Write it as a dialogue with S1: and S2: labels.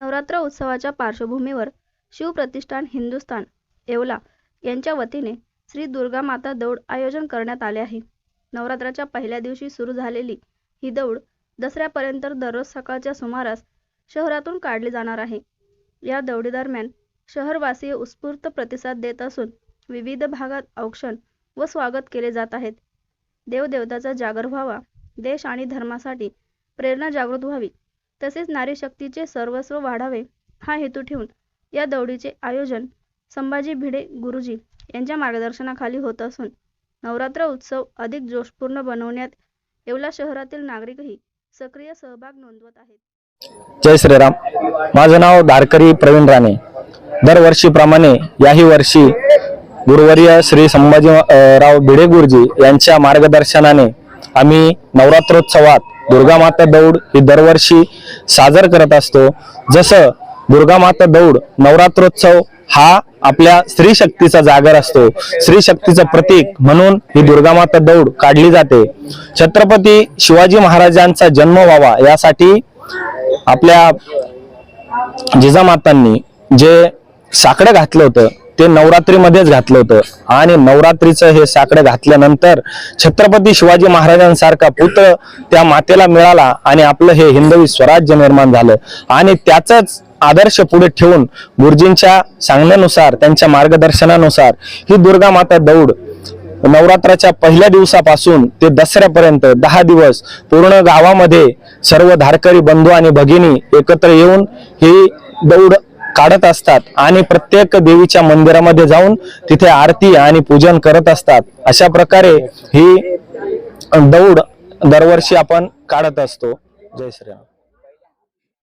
S1: नवरात्र उत्सवाच्या पार्श्वभूमीवर शिवप्रतिष्ठान हिंदुस्थान येवला यांच्या वतीने श्री दुर्गा माता दौड आयोजन करण्यात आले आहे. नवरात्राच्या पहिल्या दिवशी सुरू झालेली ही दौड दसऱ्यापर्यंत दररोज सकाळच्या सुमारास शहरातून काढली जाणार आहे. या दौडीदरम्यान शहरवासीय उत्स्फूर्त प्रतिसाद देत असून विविध भागात औक्षण व स्वागत केले जात आहेत. देवदेवताचा जागर व्हावा देश आणि धर्मासाठी प्रेरणा जागृत व्हावी तसेच नारी शक्तीचे सर्वस्व वाढावे हा हेतू ठेवून या दौडीचे आयोजन संभाजी भिडे गुरुजी यांच्या मार्गदर्शनाखाली होत असून नवरात्र उत्सव अधिक जोशपूर्ण बनवण्यात येवला शहरातील नागरिकही सक्रिय सहभाग नोंदवत आहेत.
S2: जय श्रीराम. माझं नाव धारकरी प्रवीण राणे. दरवर्षीप्रमाणे याही वर्षी गुरुवर्य श्री संभाजी राव भिडे गुरुजी यांच्या मार्गदर्शनाने आम्ही नवरात्रोत्सवात दुर्गा माता दौड ही दरवर्षी साजर करत असतो. जसं दुर्गा माता दौड नवरात्रोत्सव हा आपल्या स्त्री शक्तीचा जागर असतो. स्त्री शक्तीचं प्रतीक म्हणून ही दुर्गा माता दौड काढली जाते. छत्रपती शिवाजी महाराजांचा जन्म व्हावा यासाठी आपल्या जिजामातांनी जे साकडं घातलं होतं ते नवरात्रीमध्येच घातलं होतं. आणि नवरात्रीचं हे साकडं घातल्यानंतर छत्रपती शिवाजी महाराजांसारखा पुत्र त्या मातेला मिळाला आणि आपलं हे हिंदवी स्वराज्य निर्माण झालं. आणि त्याचाच आदर्श पुढे ठेवून गुरुजींच्या सांगण्यानुसार त्यांच्या मार्गदर्शनानुसार ही दुर्गा माता दौड नवरात्राच्या पहिल्या दिवसापासून ते दसऱ्यापर्यंत दहा दिवस पूर्ण गावामध्ये सर्व धारकरी बंधू आणि भगिनी एकत्र येऊन ही दौड काढत असतात आणि प्रत्येक देवीच्या मंदिरामध्ये जाऊन तिथे आरती आणि पूजन करत असतात. अशा प्रकारे ही दौड दरवर्षी आपण काढत असतो. जय श्रीराम.